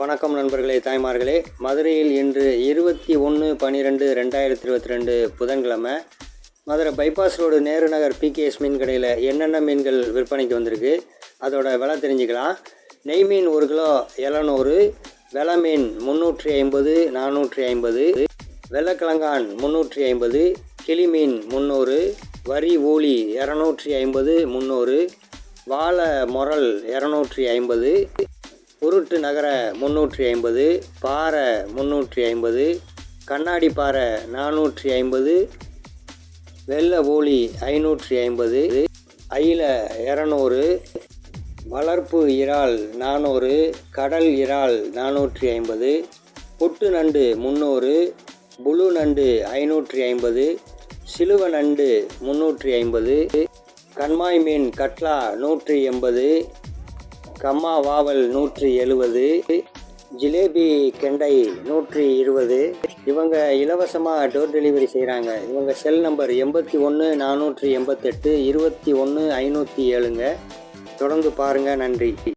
வணக்கம் நண்பர்களே தாய்மார்களே. மதுரையில் இன்று இருபத்தி ஒன்று பன்னிரெண்டு ரெண்டாயிரத்தி இருபத்தி ரெண்டு புதன்கிழமை Madurai bypass road Nehru Nagar PKS மீன் கடையில் என்னென்ன மீன்கள் விற்பனைக்கு வந்திருக்கு அதோட விலை தெரிஞ்சுக்கலாம். நெய் மீன் ஒரு கிலோ எழுநூறு வெலை மீன் முந்நூற்றி ஐம்பது நானூற்றி ஐம்பது வெள்ளக்கிழங்கான் முந்நூற்றி ஐம்பது கிளி மீன் முந்நூறு வரி ஊழி இரநூற்றி ஐம்பது முந்நூறு வாழை முரல் இரநூற்றி ஐம்பது உருட்டு நகர முந்நூற்றி ஐம்பது பாறை முந்நூற்றி ஐம்பது கண்ணாடி பாறை நானூற்றி ஐம்பது வெள்ளை ஓலி ஐநூற்றி ஐம்பது அயில இரநூறு வளர்ப்பு இறால் நானூறு கடல் இறால் நானூற்றி ஐம்பது புட்டு நண்டு முந்நூறு புழு நண்டு ஐநூற்றி ஐம்பது சிலுவ நண்டு முந்நூற்றி ஐம்பது கண்மாய் மீன் கட்லா நூற்றி எண்பது கம்மா வாவல் நூற்றி எழுவது ஜிலேபி கெண்டை நூற்றி இருபது. இவங்க இலவசமாக டோர் டெலிவரி செய்கிறாங்க இவங்க செல் நம்பர் எண்பத்தி ஒன்று நானூற்றி எண்பத்தெட்டு இருபத்தி ஒன்று ஐநூற்றி ஏழுங்க. தொடர்ந்து பாருங்கள் நன்றி.